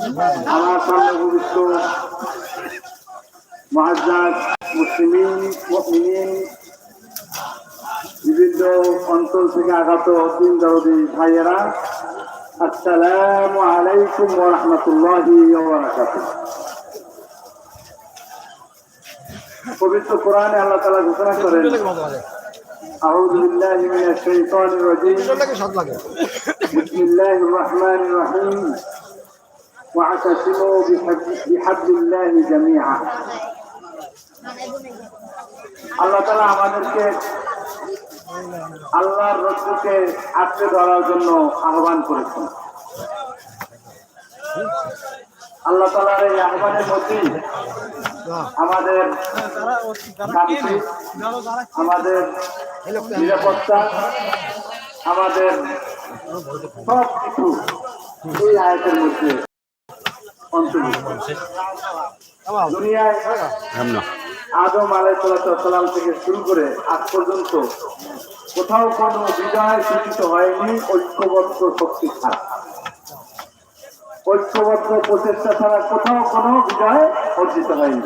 আমার সামনে উপবিষ্ট মহাজাজ মুসলিমিন মুসলিমিন বিভিন্ন অঞ্চল থেকে আগত দিন দরদি ভাইয়েরা আসসালামু আলাইকুম ওয়া রাহমাতুল্লাহি ওয়া বারাকাতুহু পবিত্র কোরআনে আল্লাহ তাআলা ঘোষণা করেন আউযু বিল্লাহি মিনাশ শাইতানির রাজীম بسم الله الرحمن الرحيم واعتصموا بحبل بحبل الله جميعا আল্লাহ তালা আমাদেরকে আল্লাহর রজ্জুকে আঁকড়ে ধরার জন্য আহ্বান করেছেন আল্লাহ তালার এই আহ্বানের মধ্যেই আমাদের শান্তি আমাদের নিরাপত্তা আমাদের সব কিছু এই আয়তের মধ্যে অন্তর্ভুক্ত দুনিয়ায় আদম আলাইসালাম থেকে শুরু করে আজ পর্যন্ত কোথাও কোনো বিজয় সূচিত হয়নি ঐক্যবদ্ধ শক্তি ছাড়া ঐক্যবদ্ধ প্রচেষ্টা ছাড়া কোথাও কোনো বিজয় অর্জিত হয়নি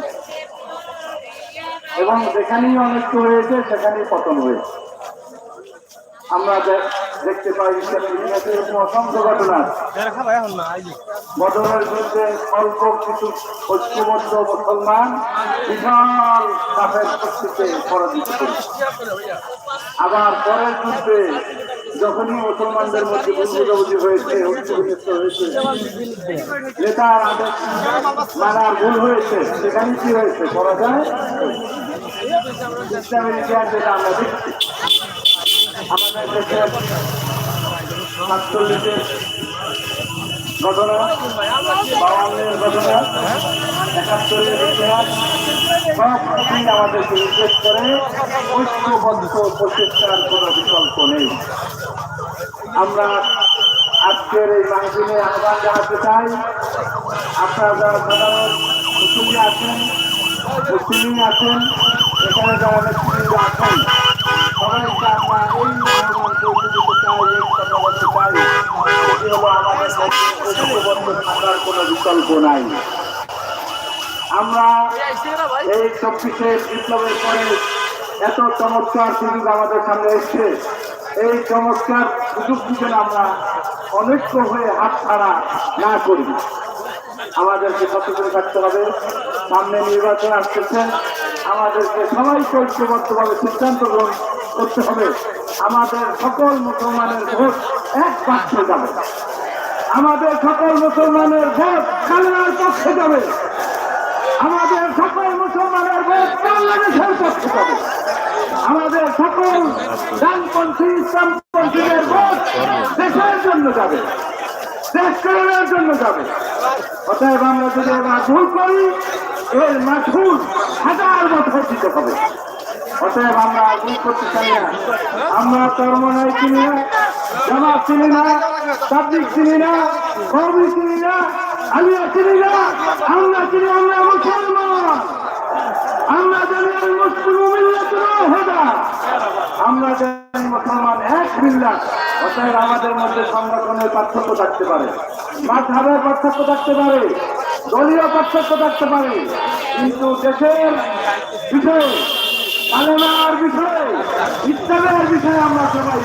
এবং যেখানেই অনৈক্য হয়েছে সেখানেই পতন হয়েছে আমরা দেখতে পাই এরকম অসংখ্য ঘটনা আছে। বদলের বিরুদ্ধে অল্প কিছু ঐক্যবদ্ধ মুসলমান বিশাল কাফের শক্তিকে পরাজিত আবার পরের যুদ্ধে যখনই মুসলমানদের মধ্যে বুঝবুঝাবুঝি হয়েছে নেতার আদেশ মানার ভুল হয়েছে সেখানে কি হয়েছে? পরাজয়? ইসলামের ইতিহাস যেটা আমরা দেখছি, আমাদের দেশের সাতচল্লিশের ঘটনা ঘটনা, একাত্তরের ইতিহাস, সব কিছুই আমাদেরকে করে প্রচেষ্টার কোনো বিকল্প নেই। আমরা আজকের এই মাহফিলে আহ্বান জানাতে চাই, আপনারা যারা সাধারণ আছেন মুসলিম আছেন, এখানে যারা নেতৃবৃন্দ আছেন সবাইকে আমরা এই আহ্বানকে উপযুক্ত চাই এই কথা বলতে চাই আমাদের কোনো বিকল্প আমরা এই চব্বিশের বিপ্লবের পরে এত চমৎকার সুযোগ আমাদের সামনে এসছে। এই চমৎকার সুযোগ যেন আমরা অনৈক্য হয়ে হাত ছাড়া না করি। আমাদেরকে সচেতন থাকতে হবে। সামনে নির্বাচন আসতেছেন আমাদেরকে সবাইকে ঐক্যবদ্ধভাবে সিদ্ধান্ত গ্রহণ করতে হবে। আমাদের সকল মুসলমানের ভোট এক পাত্রে যাবে। আমাদের সকল মুসলমানের ভোট কালেমার পক্ষে যাবে। আমাদের সকল মুসলমানের ভোট বাংলাদেশের পক্ষে যাবে। আমাদের সকল ডানপন্থী, ইসলামপন্থীদের ভোট দেশের জন্য যাবে। দেশ কল্যাণের জন্য যাবে। অতএব আমরা যদি এবার ভুল করি, এর মাঠুর হাজার বছর দিতে হবে। অতএব আমরা ভুল করতে চাই না। আমরা কর্ম নাই চিনি না জামাত চিনি না তাবলিক চিনি না, কর্মী চিনি না, আলিয়া চিনি না আমরা চিনি আমরা মুসলমান। আমরা জানি আমি মুসলিম মিল্লাতুল আমরা জানি মুসলমান এক মিল্লাত। অতএব আমাদের মধ্যে সংগঠনের পার্থক্য থাকতে পারে। মাঝহাবের পার্থক্য থাকতে পারে। দলীয় পার্থক্য থাকতে পারে। কিন্তু দেশের বিষয়ে কালেমার বিষয়ে ইসলামের বিষয়ে আমরা সবাই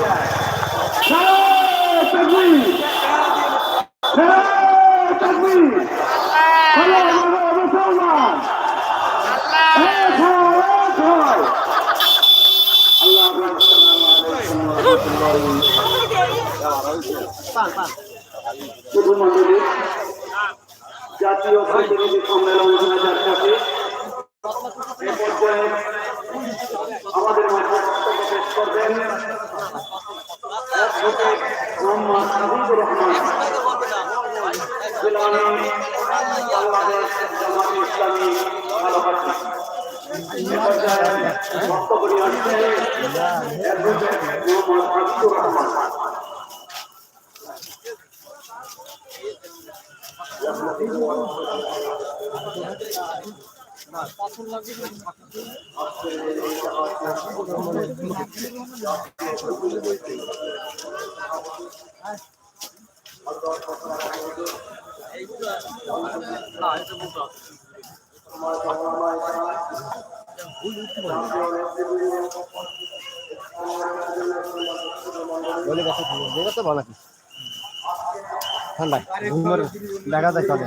জাতীয় প্রতিনিধি সম্মেলন দু হাজার পঁচিশ আমাদের পেশ ইসলামী ভালোবাসা হাবিবুর রহমান বলে গেছে ঠান্ডায় দেখা যায় চলে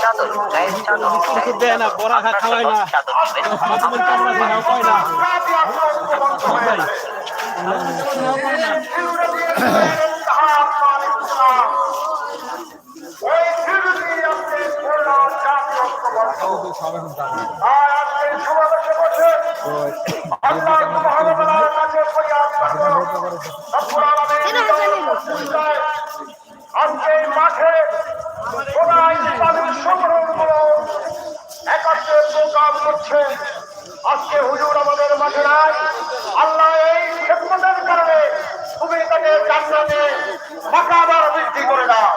চাদর দেয় না বড়া না কয় না আজকে করছে। আজকে হুজুর আমাদের মাঠে নাই। আল্লাহ এই খেদমতের কারণে তুমি তাকে জান্নাতে মাকাবার বৃদ্ধি করে দাও।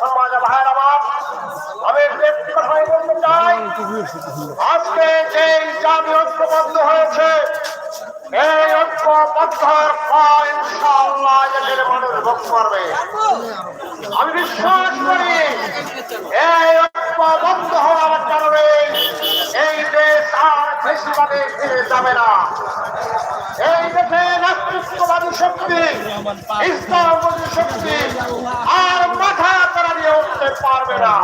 সমাজ ভাইয়ের আমার, আমি কথাই বলতে চাই। আজকে যে জাতীয় ঐক্যবদ্ধ হয়েছে, এই ঐক্যবদ্ধের ভোগ করবে আমি বিশ্বাস করি এই ঐক্যবদ্ধ হওয়ার কারণে এই দেশ আর বেশিবাদে ফিরে যাবে না। এই দেশে নেতৃত্ববাদী শক্তি ইসলামবাদী শক্তি আর মাথা তারা দিয়ে উঠতে পারবে না।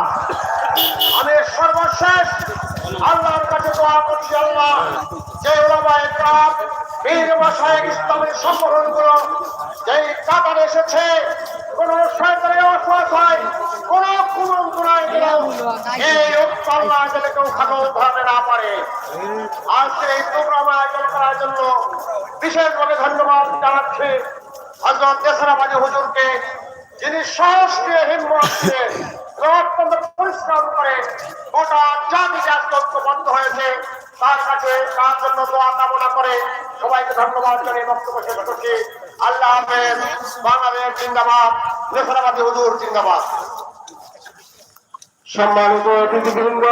আমি সর্বশেষ আল্লাহর কাছে দোয়া করছি আল্লাহ যে ওলামায় কাপ বীর ভাষায় ইসলামের সম্বোধনগুলো যেই কাতার এসেছে, কোন সরকারি অসহায় কোন কুমন্ত্রণায় গেল এই ঐক্য আল্লাহ কেউ খাটো ধরতে না পারে। আজকে এই প্রোগ্রামে আয়োজন করার জন্য বিশেষভাবে ধন্যবাদ জানাচ্ছি হজরত দেশরাবাদী হুজুরকে, যিনি সাহসকে হিম্মত দিয়ে অত্যন্ত পরিশ্রম করে গোটা জাতি আজকে ঐক্যবদ্ধ হয়েছে, তার কাছে তার জন্য দোয়া কামনা করে সবাইকে ধন্যবাদ করে বক্তব্য শেষ করছি। আল্লাহ হাফেজ, বাংলাদেশ জিন্দাবাদ দেশরাবাদী হুজুর জিন্দাবাদ। সম্মানিত অতিথিবৃন্দ